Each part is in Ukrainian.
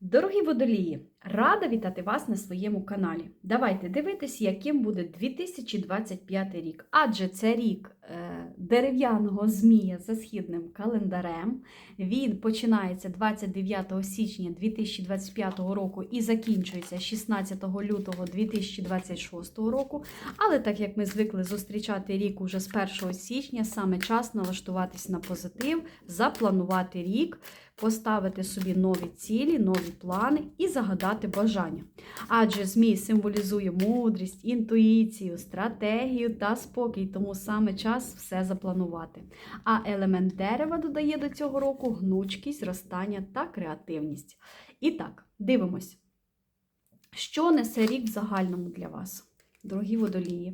Дорогі водолії, рада вітати вас на своєму каналі. Давайте дивитись, яким буде 2025 рік. Адже це рік е, дерев'яного змія за східним календарем. Він починається 29 січня 2025 року і закінчується 16 лютого 2026 року. Але так як ми звикли зустрічати рік уже з 1 січня, саме час налаштуватись на позитив, запланувати рік поставити собі нові цілі, нові плани і загадати бажання. Адже змій символізує мудрість, інтуїцію, стратегію та спокій, тому саме час все запланувати. А елемент дерева додає до цього року гнучкість, зростання та креативність. І так, дивимось, що несе рік в загальному для вас, дорогі водолії.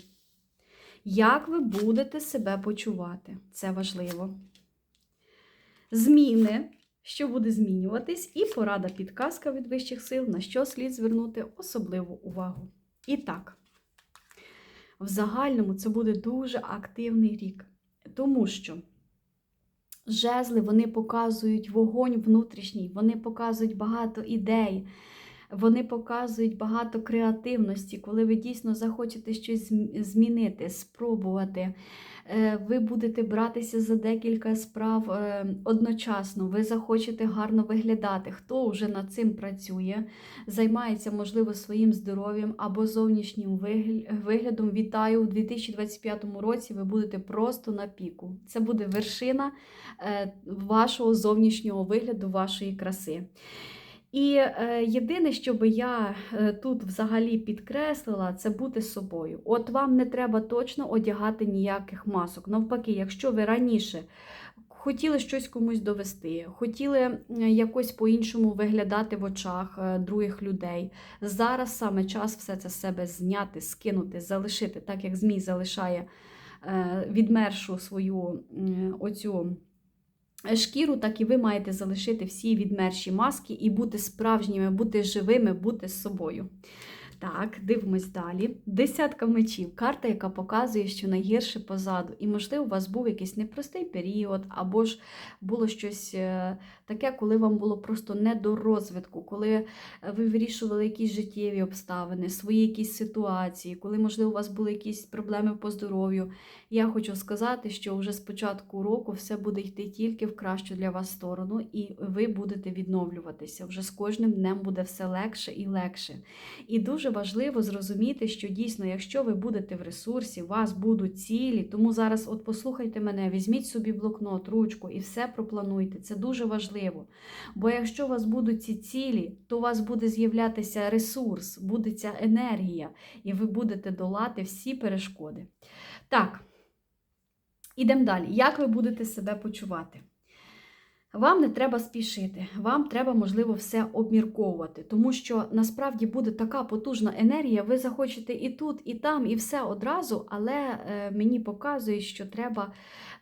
Як ви будете себе почувати? Це важливо. Зміни що буде змінюватись, і порада підказка від вищих сил, на що слід звернути особливу увагу. І так, в загальному це буде дуже активний рік, тому що жезли вони показують вогонь внутрішній, вони показують багато ідей. Вони показують багато креативності, коли ви дійсно захочете щось змінити, спробувати. Е, ви будете братися за декілька справ е, одночасно, ви захочете гарно виглядати. Хто вже над цим працює, займається, можливо, своїм здоров'ям або зовнішнім виглядом. Вітаю у 2025 році. Ви будете просто на піку. Це буде вершина е, вашого зовнішнього вигляду, вашої краси. І е, єдине, що би я е, тут взагалі підкреслила, це бути собою. От вам не треба точно одягати ніяких масок. Навпаки, якщо ви раніше хотіли щось комусь довести, хотіли якось по-іншому виглядати в очах е, других людей, зараз саме час все це з себе зняти, скинути, залишити, так як Змій залишає відмершу свою оцю шкіру, так і ви маєте залишити всі відмерші маски і бути справжніми, бути живими, бути з собою. Так, дивимось далі. Десятка мечів. Карта, яка показує, що найгірше позаду. І, можливо, у вас був якийсь непростий період, або ж було щось е, таке, коли вам було просто не до розвитку, коли ви вирішували якісь життєві обставини, свої якісь ситуації, коли, можливо, у вас були якісь проблеми по здоров'ю. Я хочу сказати, що вже з початку року все буде йти тільки в кращу для вас сторону, і ви будете відновлюватися. Вже з кожним днем буде все легше і легше. І дуже важливо зрозуміти, що дійсно, якщо ви будете в ресурсі, у вас будуть цілі. Тому зараз, от послухайте мене, візьміть собі блокнот, ручку і все проплануйте. Це дуже важливо. Бо якщо у вас будуть ці цілі, то у вас буде з'являтися ресурс, буде ця енергія, і ви будете долати всі перешкоди. Так, ідемо далі. Як ви будете себе почувати? Вам не треба спішити, вам треба, можливо, все обмірковувати, тому що насправді буде така потужна енергія, ви захочете і тут, і там, і все одразу, але е, мені показує, що треба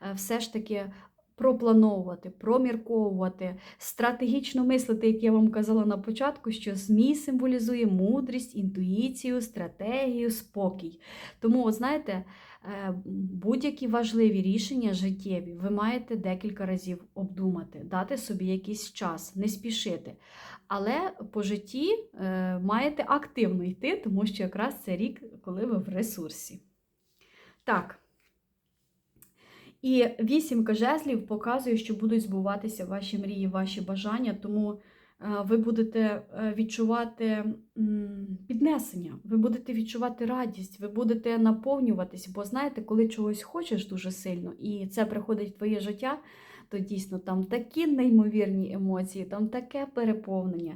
е, все ж таки проплановувати, промірковувати, стратегічно мислити, як я вам казала на початку, що ЗМІ символізує мудрість, інтуїцію, стратегію, спокій. Тому, знаєте, е, будь-які важливі рішення життєві ви маєте декілька разів обдумати, дати собі якийсь час, не спішити. Але по житті е, маєте активно йти, тому що якраз це рік, коли ви в ресурсі. Так. І вісімка жезлів показує, що будуть збуватися ваші мрії, ваші бажання, тому е, ви будете е, відчувати піднесення, ви будете відчувати радість, ви будете наповнюватись, бо знаєте, коли чогось хочеш дуже сильно, і це приходить в твоє життя, то дійсно там такі неймовірні емоції, там таке переповнення.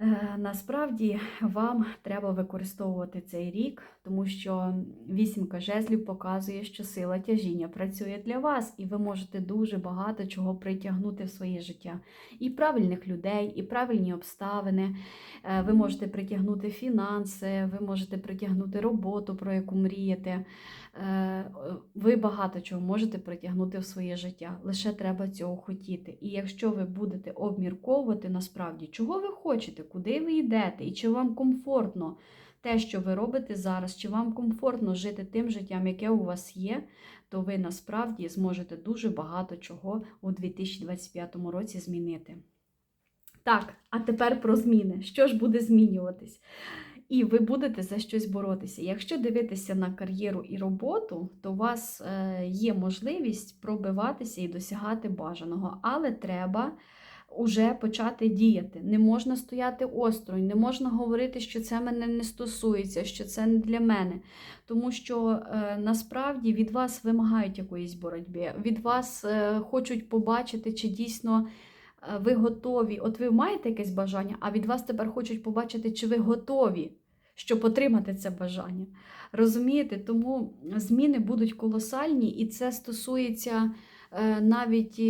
Е, насправді вам треба використовувати цей рік, тому що вісімка жезлів показує, що сила тяжіння працює для вас, і ви можете дуже багато чого притягнути в своє життя. І правильних людей, і правильні обставини. Е, ви можете притягнути фінанси, ви можете притягнути роботу, про яку мрієте. Е, ви багато чого можете притягнути в своє життя. Лише треба цього хотіти. І якщо ви будете обмірковувати насправді, чого ви хочете, куди ви йдете, і чи вам комфортно те, що ви робите зараз, чи вам комфортно жити тим життям, яке у вас є, то ви насправді зможете дуже багато чого у 2025 році змінити. Так, а тепер про зміни. Що ж буде змінюватись? І ви будете за щось боротися. Якщо дивитися на кар'єру і роботу, то у вас е, є можливість пробиватися і досягати бажаного, але треба уже почати діяти. Не можна стояти осторонь, не можна говорити, що це мене не стосується, що це не для мене. Тому що е, насправді від вас вимагають якоїсь боротьби, від вас е, хочуть побачити, чи дійсно. е, Ви готові, от ви маєте якесь бажання, а від вас тепер хочуть побачити, чи ви готові, щоб отримати це бажання. Розумієте? Тому зміни будуть колосальні, і це стосується навіть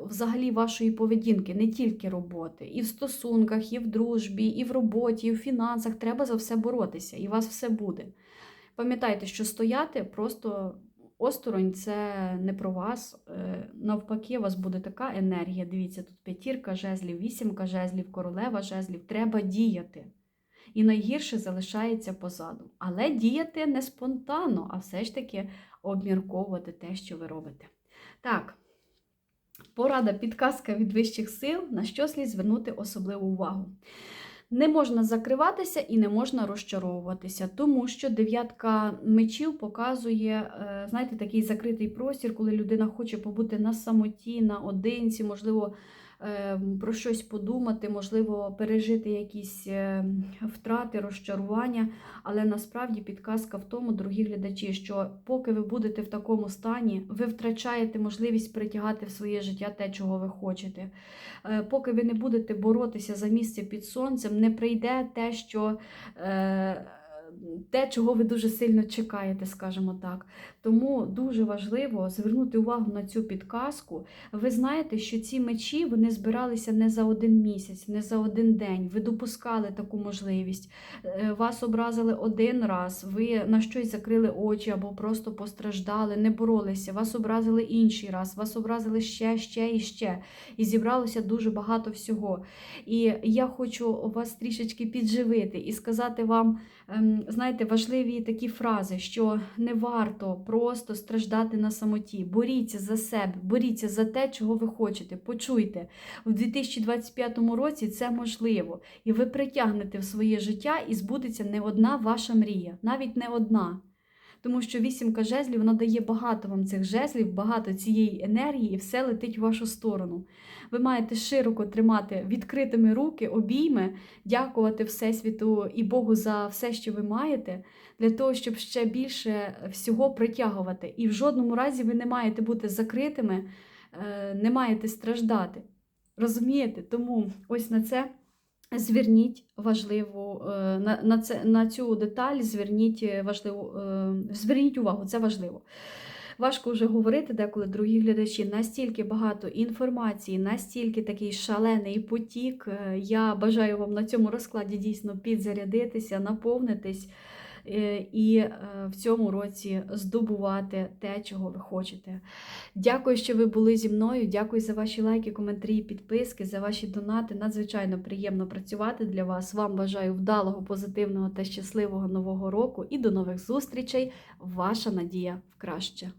взагалі вашої поведінки, не тільки роботи. І в стосунках, і в дружбі, і в роботі, і в фінансах треба за все боротися, і у вас все буде. Пам'ятайте, що стояти просто осторонь це не про вас. Е, Навпаки, у вас буде така енергія. Дивіться, тут п'ятірка жезлів, вісімка жезлів, королева жезлів. Треба діяти. І найгірше залишається позаду. Але діяти не спонтанно, а все ж таки обмірковувати те, що ви робите. Так, порада, підказка від вищих сил, на що слід звернути особливу увагу. Не можна закриватися і не можна розчаровуватися, тому що дев'ятка мечів показує, е, знаєте, такий закритий простір, коли людина хоче побути на самоті, наодинці, можливо, про щось подумати, можливо, пережити якісь е, втрати, розчарування. Але насправді підказка в тому, дорогі глядачі, що поки ви будете в такому стані, ви втрачаєте можливість притягати в своє життя те, чого ви хочете. Е, Поки ви не будете боротися за місце під сонцем, не прийде те, що. Те, чого ви дуже сильно чекаєте, скажімо так. Тому дуже важливо звернути увагу на цю підказку. Ви знаєте, що ці мечі вони збиралися не за один місяць, не за один день. Ви допускали таку можливість. Е, Вас образили один раз, ви на щось закрили очі або просто постраждали, не боролися. Вас образили інший раз, вас образили ще, ще і ще. І зібралося дуже багато всього. І я хочу вас трішечки підживити і сказати вам, знаєте, важливі такі фрази, що не варто просто страждати на самоті. Боріться за себе, боріться за те, чого ви хочете. Почуйте, в 2025 році це можливо. І ви притягнете в своє життя і збудеться не одна ваша мрія, навіть не одна. Тому що вісімка жезлів вона дає багато вам цих жезлів, багато цієї енергії, і все летить в вашу сторону. Ви маєте широко тримати відкритими руки, обійми, дякувати Всесвіту і Богу за все, що ви маєте, для того, щоб ще більше всього притягувати. І в жодному разі ви не маєте бути закритими, е, не маєте страждати. Розумієте? Тому ось на це. Зверніть важливу е, на, на, це, на цю деталь, зверніть важливу, е, зверніть увагу, це важливо. Важко вже говорити деколи, дорогі глядачі, настільки багато інформації, настільки такий шалений потік. Е, Я бажаю вам на цьому розкладі дійсно підзарядитися, наповнитись і е, в цьому році здобувати те, чого ви хочете. Дякую, що ви були зі мною. Дякую за ваші лайки, коментарі, підписки, за ваші донати. Надзвичайно приємно працювати для вас. Вам бажаю вдалого, позитивного та щасливого нового року і до нових зустрічей. Ваша надія в краще.